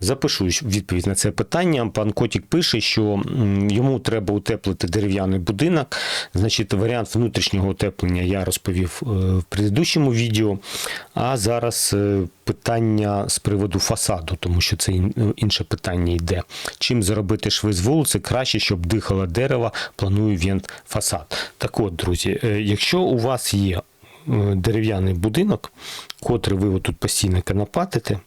запишу відповідь на це питання. Пан Котік пише, що йому треба утеплити дерев'яний будинок. Значить, варіант внутрішнього утеплення я розповів е, в предыдущому відео. А зараз е, питання з приводу фасаду, тому що це інше питання йде. Чим заробити шви з вулиці краще, щоб дихало дерево, планую вент фасад. Так от, друзі, е, якщо у вас є е, дерев'яний будинок, котрий ви тут постійно канапатите,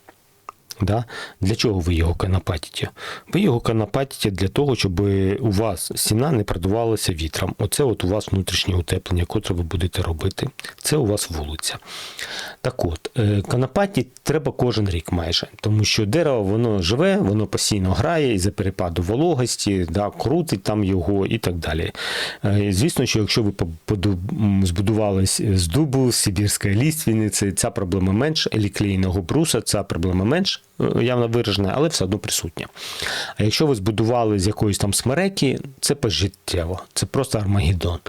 Да? Для чого ви його канапатите? Ви його канапатите для того, щоб у вас стіна не продувалася вітром. Оце от у вас внутрішнє утеплення, котре ви будете робити. Це у вас вулиця. Так от, е, канапаті треба кожен рік майже, тому що дерево воно живе, воно постійно грає із-за перепаду вологості, да, крутить там його і так далі. Е, Звісно, що якщо ви збудувались з дубу, з сибірської ліственниці, ця проблема менш, або бруса, ця проблема менш явно виражена, але все одно присутня. А якщо ви збудували з якоїсь там смереки, це пожиттєво, це просто армагеддон.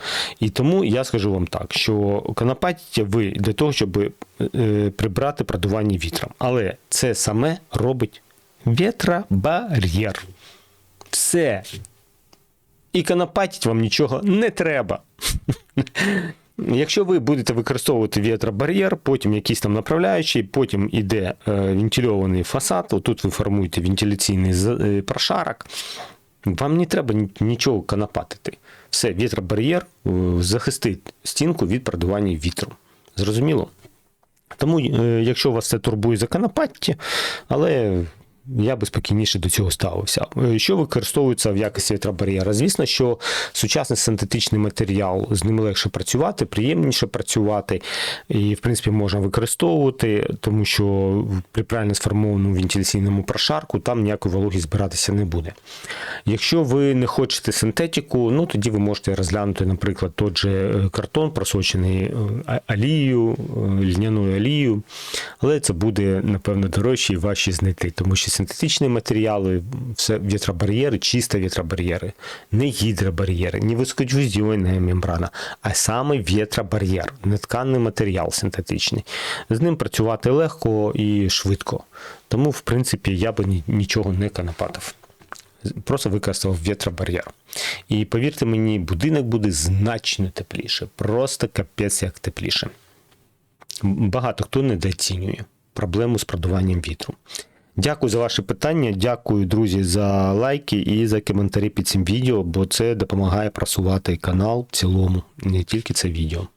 І тому я скажу вам так, що канапатите ви для того, щоб е, прибрати продування вітром. Але це саме робить вітробар'єр. Все. І канапатить вам нічого не треба. Якщо ви будете використовувати вітробар'єр, потім якийсь там направляючий, потім іде е, вентильований фасад, отут ви формуєте вентиляційний е, прошарок, вам не треба нічого канапатити. Все, вітробар'єр е, захистить стінку від продування вітру. Зрозуміло? Тому, якщо вас це турбує законопатті, але я би спокійніше до цього ставився. Е, Що використовується в якості вітробар'єра? Звісно, що сучасний синтетичний матеріал, з ним легше працювати, приємніше працювати, і, в принципі, можна використовувати, тому що при правильно сформованому вентиляційному прошарку там ніякої вологі збиратися не буде. Якщо ви не хочете синтетику, ну тоді ви можете розглянути, наприклад, той же е, картон, просочений е, олією, льняною олією, але це буде, напевно, дорожче і важче знайти, тому що синтетичні матеріали, все вітробар'єри, чисто вітробар'єри, не гідробар'єри, не високочувствительна мембрана, а саме вітробар'єр, нетканий матеріал синтетичний. З ним працювати легко і швидко. Тому, в принципі, я би нічого не канапатив просто використав вітробар'єр. І повірте мені, будинок буде значно тепліше, просто капець як тепліше. Багато хто недооцінює проблему з продуванням вітру. Дякую за ваші питання. Дякую, друзі, за лайки і за коментарі під цим відео, бо це допомагає просувати канал в цілому, не тільки це відео.